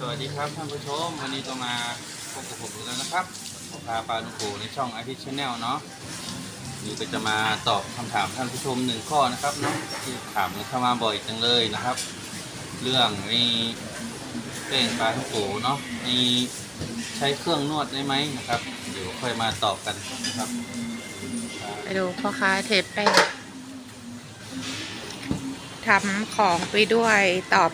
สวัสดีครับท่านผู้ชมวันนี้ก็มาพบกับผมอีกแล้วนะครับผมพาปลาลุงโขในช่องอาทิตย์ชาแนลเนาะนี่ก็จะมาตอบคำถามท่านผู้ชมหนึ่งข้อนะครับเนาะที่ถามเข้ามาบ่อยจังเลยนะครับ เรื่องไอ้เป้งปลาทุกโขเนาะไอ้ใช้เครื่องนวดได้ไหมนะครับ เดี๋ยวค่อยมาตอบกันนะครับ ไปดูพ่อค้าเทปแป้งทำของไปด้วยตอบ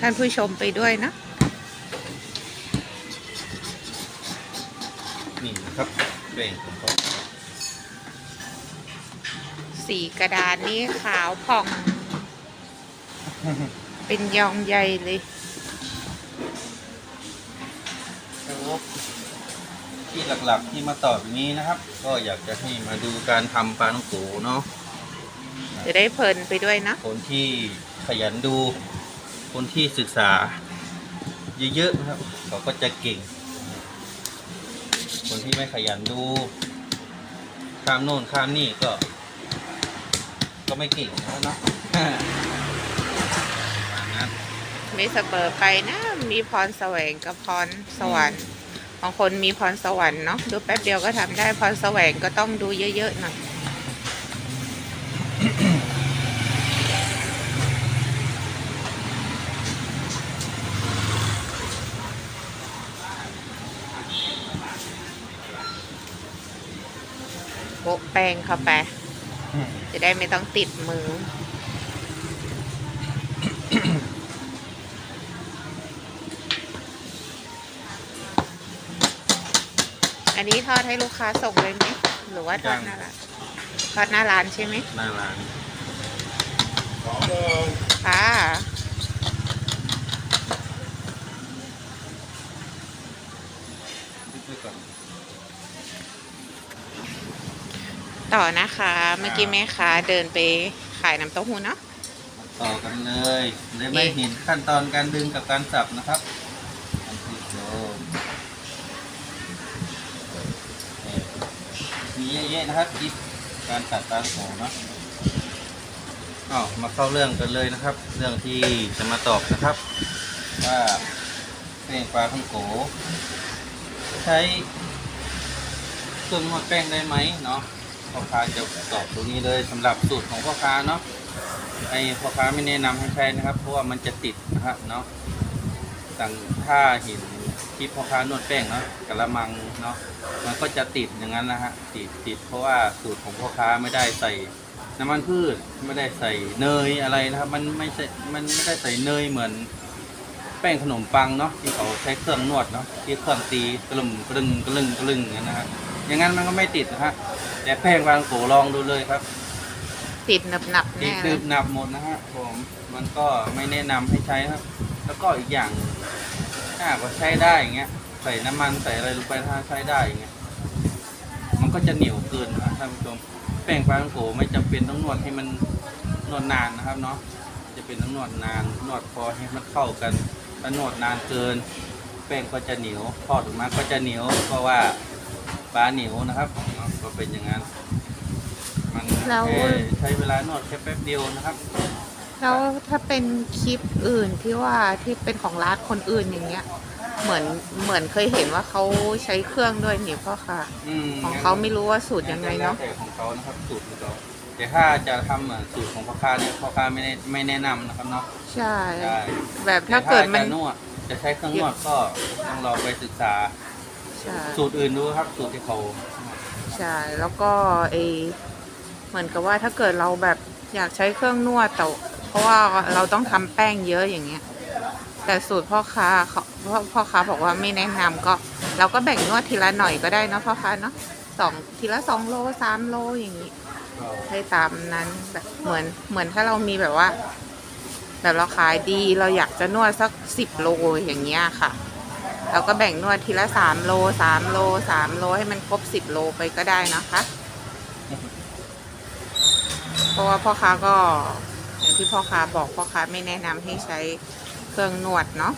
ท่านผู้ชมไปด้วยนะ นี่นะครับเป้งผมก็สีกระดานนี้ขาวผ่อง เป็นยองใหญ่เลยครับที่หลักๆที่มาตอบอย่างนี้นะครับ ก็อยากจะให้มาดูการทำปลาต้องโกเนาะจะได้เพลินไปด้วยนะ คนที่ขยันดู คนที่ศึกษา เยอะๆนะครับ เขาก็จะเก่ง คนที่ไม่ขยันดู ข้ามโน่นข้ามนี่ก็ ก็ไม่เก่งนะเนาะประมาณนั้นไม่เสมอไปนะ มีพรแสวงกับพรสวรรค์บางคนมีพรสวรรค์เนาะดูแป๊บเดียวก็ทำได้พรแสวงก็ต้องดูเยอะๆหน่อย แป้งเข้าไป จะได้ไม่ต้องติดมือ อันนี้ทอดให้ลูกค้าส่งเลยไหม หรือว่าทอดหน้าร้านทอดหน้าร้านใช่ไหมหน้าร้านค่ะ ไปก่อน ต่อนะคะ เมื่อกี้แม่ค้าเดินไปขายน้ำเต้าหู้เนาะต่อกันเลยเลยไม่เห็นขั้นตอนการดึงกับการสับนะครับอันที่โดมมีเยอะแยะนะครับคลิปการตัดตาโขเนาะอ้าวมาเข้าเรื่องกันเลยนะครับ เรื่องที่จะมาตอบนะครับ ว่าแป้งปลาท่องโก ใช้เครื่องนวดแป้งได้ไหมเนาะ พ่อค้าจะตอบตรงนี้เลยสำหรับสูตรของพ่อค้าเนาะไอพ่อค้าไม่แนะนำให้ใช้นะครับ เพราะว่ามันจะติดนะครับเนาะต่างถ้าเห็นคลิปพ่อค้านวดแป้งเนาะกระมังเนาะมันก็จะติดอย่างนั้นนะฮะติดติดเพราะว่าสูตรของพ่อค้าไม่ได้ใส่น้ำมันพืชไม่ได้ใส่เนยอะไรนะครับ มันไม่ใช่มันไม่ได้ใส่เนยเหมือนแป้งขนมปังเนาะที่เขาใช้เครื่องนวดเนาะที่เครื่องตีกระลุมกระลึงกระลึงกระลึงอย่างนั้นนะฮะอย่างนั้นมันก็ไม่ติดนะฮะ แต่แป้งบางโกลองดูเลยครับติดหนับหนับๆติดแน่เลดื่ยมหนับหมดนะฮะผมมันก็ไม่แนะนำให้ใช้ครับ แล้วก็อีกอย่างถ้าหากว่าใช้ได้อย่างเงี้ยใส่น้ำมันใส่อะไรลงไปถ้าใช้ได้อย่างเงี้ยมันก็จะเหนียวเกินนะท่านผู้ชมแป้งปลาท่องโกไม่จำเป็นต้องนวดให้มันนวดนานนะครับเนาะจะเป็นต้องนวดนานนวดพอให้มันเข้ากันถ้านวดนานเกิน แป้งก็จะเหนียวทอดออกมาก็จะเหนียวเพราะว่า ปลาเหนียวนะครับเนาะก็เป็นอย่างนั้นมันแล้ว แค่ใช้เวลานวดแค่แป๊บเดียวนะครับ แล้วถ้าเป็นคลิปอื่นที่ว่าที่เป็นของร้านคนอื่นอย่างเงี้ย เหมือนเหมือนเคยเห็นว่าเขาใช้เครื่องด้วยนี่พ่อค่ะ อืมของเขาไม่รู้ว่าสูตรยังไงเนาะแต่ของเขานะครับสูตรของเขาแต่ถ้าจะทำเหมือนสูตรของพ่อค้าเนี่ยพ่อค้าไม่ได้ไม่แนะนำนะครับเนาะใช่ ใช่แบบถ้าเกิดมัน แต่ถ้าจะนวดจะใช้เครื่องนวดก็ต้องลองไปศึกษา ใช่สูตรอื่นดูครับ สูตรที่เขาใช่แล้วก็เอเหมือนกับว่าถ้าเกิดเราแบบอยากใช้เครื่องนวดแต่เพราะว่าเราต้องทำแป้งเยอะอย่างเงี้ย แต่สูตรพ่อค้าเขาพ่อพ่อค้าบอกว่าไม่แนะนำก็ เราก็แบ่งนวดทีละหน่อยก็ได้เนอะพ่อค้าเนาะสองทีละสองโลสามโลอย่างงี้ก็ให้ตามนั้นแบบเหมือนเหมือนถ้าเรามีแบบว่า แบบเราขายดีเราอยากจะนวดสักสิบโลอย่างเงี้ยค่ะ เราก็แบ่งนวดทีละสามโลสามโลสามโลให้มันครบสิบโลไปก็ได้นะคะ เพราะว่าพ่อค้าก็อย่างที่พ่อค้าบอกพ่อค้าไม่แนะนำให้ใช้เครื่องนวดเนาะ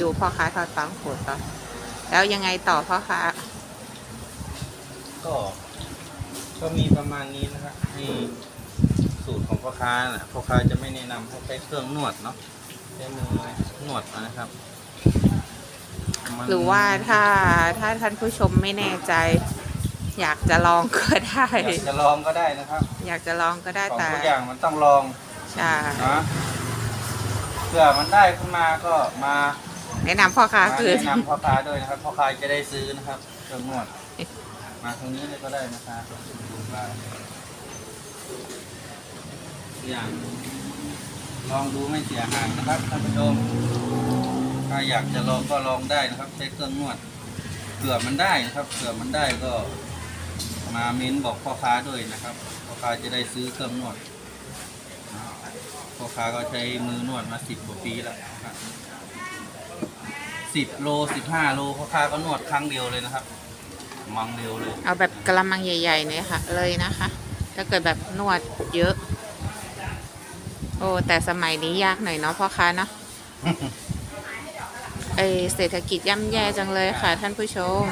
ดูพ่อค้าทอดปังโขดต่อแล้วยังไงต่อพ่อค้าก็ ก็มีประมาณนี้นะครับนี่ สูสูตรของพ่อค้าน่ะพ่อค้าจะไม่แนะนำให้ใช้เครื่องนวดเนาะใช้มือนวดนะครับมันหรือว่าถ้าถ้าท่านผู้ชมไม่แน่ใจ อยากจะลองก็ได้ อยากจะลองก็ได้นะครับอยากจะลองก็ได้ของแต่ทุกอย่างมันต้องลองใช่นะเผื่อมันได้ขึ้นมาก็มาแนะนำพ่อค้ามาคือแนะนำพ่อค้าด้วยนะครับพ่อค้าจะได้ซื้อนะครับเครื่องนวด มาตรงนี้เลยก็ได้นะครับดูมา อย่าง ลองดูไม่เสียหายนะครับท่านผู้ชมถ้าอยากจะลองก็ลองได้นะครับใช้เครื่องนวดเผื่อมันได้นะครับเผื่อมันได้ก็มาเม้นบอกพ่อค้าด้วยนะครับพ่อค้าจะได้ซื้อเครื่องนวดพ่อค้าก็ใช้มือนวดมาสิบกว่าปีแล้วสิบโลสิบห้าโลพ่อค้าก็นวดครั้งเดียวเลยนะครับ มังเดียวเลย เอาแบบกระมังใหญ่ๆเนี่ยค่ะ เลยนะคะ ถ้าเกิดแบบนวดเยอะ โอ้แต่สมัยนี้ยากหน่อยเนาะพ่อค้าเนาะเอยเศรษฐกิจย่ำแย่จังเลยค่ะ ท่านผู้ชม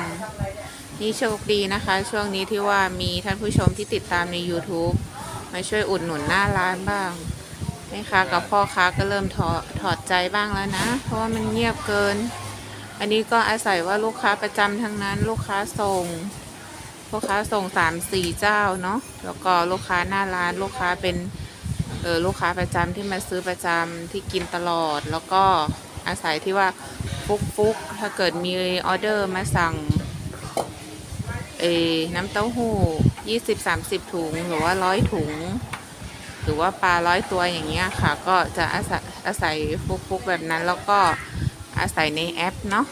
นี่โชคดีนะคะ ช่วงนี้ที่ว่ามีท่านผู้ชมที่ติดตามใน YouTube มาช่วยอุดหนุนหน้าร้านบ้างแม่ค้ากับพ่อค้าก็เริ่มถอดถอดใจบ้างแล้วนะ เพราะว่ามันเงียบเกิน อันนี้ก็อาศัยว่าลูกค้าประจำทั้งนั้น ลูกค้าส่งลูกค้าส่งสามสี่เจ้าเนาะแล้วก็ลูกค้าหน้าร้านลูกค้าเป็นเออลูกค้าประจำที่มาซื้อประจำที่กินตลอด แล้วก็อาศัยที่ว่าฟุกฟุกถ้าเกิดมีออเดอร์มาสั่งเอน้ำเต้าหู้ยี่สิบสามสิบถุงหรือว่าร้อยถุง หรือว่าปลาร้อยตัวอย่างเงี้ยค่ะ ก็จะอาศัยอาศัยฟุกฟุกแบบนั้น แล้วก็อาศัยในแอปเนาะ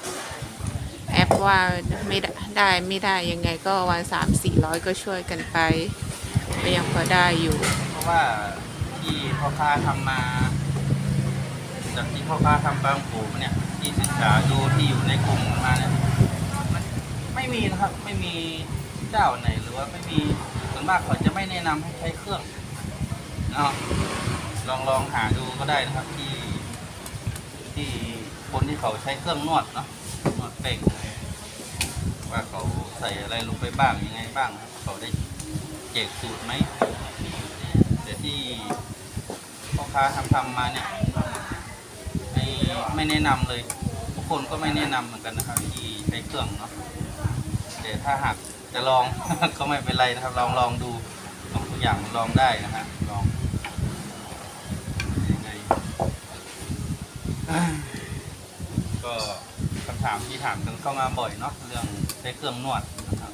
แอปว่าไม่ได้ได้ไม่ได้ยังไงก็วันสามสี่ร้อยก็ช่วยกันไปก็ยังพอได้อยู่ เพราะว่า ที่พ่อค้าทำมา จากที่พ่อค้าทำบางปูมเนี่ยที่ศึกษาดูที่อยู่ในกลุ่มมาเนี่ยมันไม่มีนะครับไม่มีเจ้าไหนหรือว่าไม่มีส่วนมากเขาจะไม่แนะนำให้ใช้เครื่องเนาะลองลองหาดูก็ได้นะครับที่ ที่คนที่เขาใช้เครื่องนวดเนาะนวดเป่งว่าเขาใส่อะไรลงไปบ้างยังไงบ้าง เขาได้เจกสูตรไหมแต่ที่ พ่อค้าทำทำมาเนี่ยไม่ไม่แนะนำเลย ทุกคนก็ไม่แนะนำเหมือนกันนะครับที่ใช้เครื่องเนาะแต่ถ้าหากจะลอง ก็ไม่เป็นไรนะครับ ลองลองดูลองทุกอย่างลองได้นะฮะลองยังไงก็คำถามที่ถามกันเข้ามาบ่อยเนาะเรื่องใช้เครื่องนวดนะครับ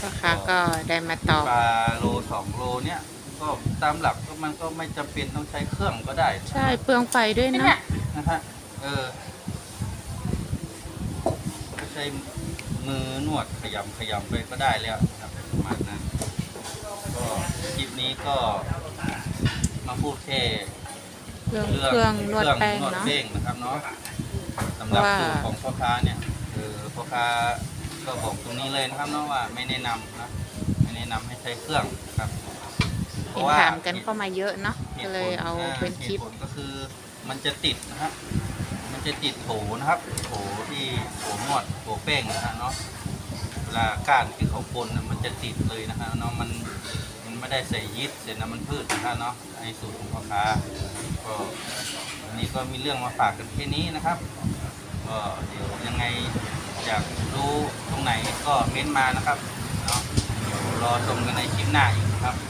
พ่อค้าก็ได้มาตอบปลาโลสองโลเนี่ย ก็ตามหลักก็มันก็ไม่จำเป็นต้องใช้เครื่องก็ได้ใช่เปลืองไฟด้วยเนาะนะฮะเออก็ใช้มือนวดขยำขยำไปก็ได้แล้วนะครับประมาณนั้นก็คลิปนี้ก็มาพูดแค่เรื่องเครื่องนวดแป้งนวดเนาะแป้งนะครับเนาะสำหรับว่า สูตรของพ่อค้าเนี่ยเออพ่อค้าก็บอกตรงนี้เลยนะครับเนาะว่าไม่แนะนำนะไม่แนะนำให้ใช้เครื่องครับ เห็นถามกันเข้ามาเยอะเนาะก็เลยเอาเป็นคลิปหตุผลก็คือ มันจะติดนะฮะมันจะติดโถนะครับโถที่โถนวดโถแป้งนะฮะเนาะเวลาก้านที่เขาปนน่ะมันจะติดเลยนะฮะเนาะมันมันไม่ได้ใส่ยีสต์เสร็จน้ำมันพืชนะฮะเนาะในสูตรของพ่อค้าก็วันนี้ก็มีเรื่องมาฝากกันแค่นี้นะครับก็เดี๋ยวยังไงอยากรู้ตรงไหนก็เม้นมานะครับเนาะเดี๋ยวรอชมกันในคลิปหน้าอีกนะครับวันนี้ก็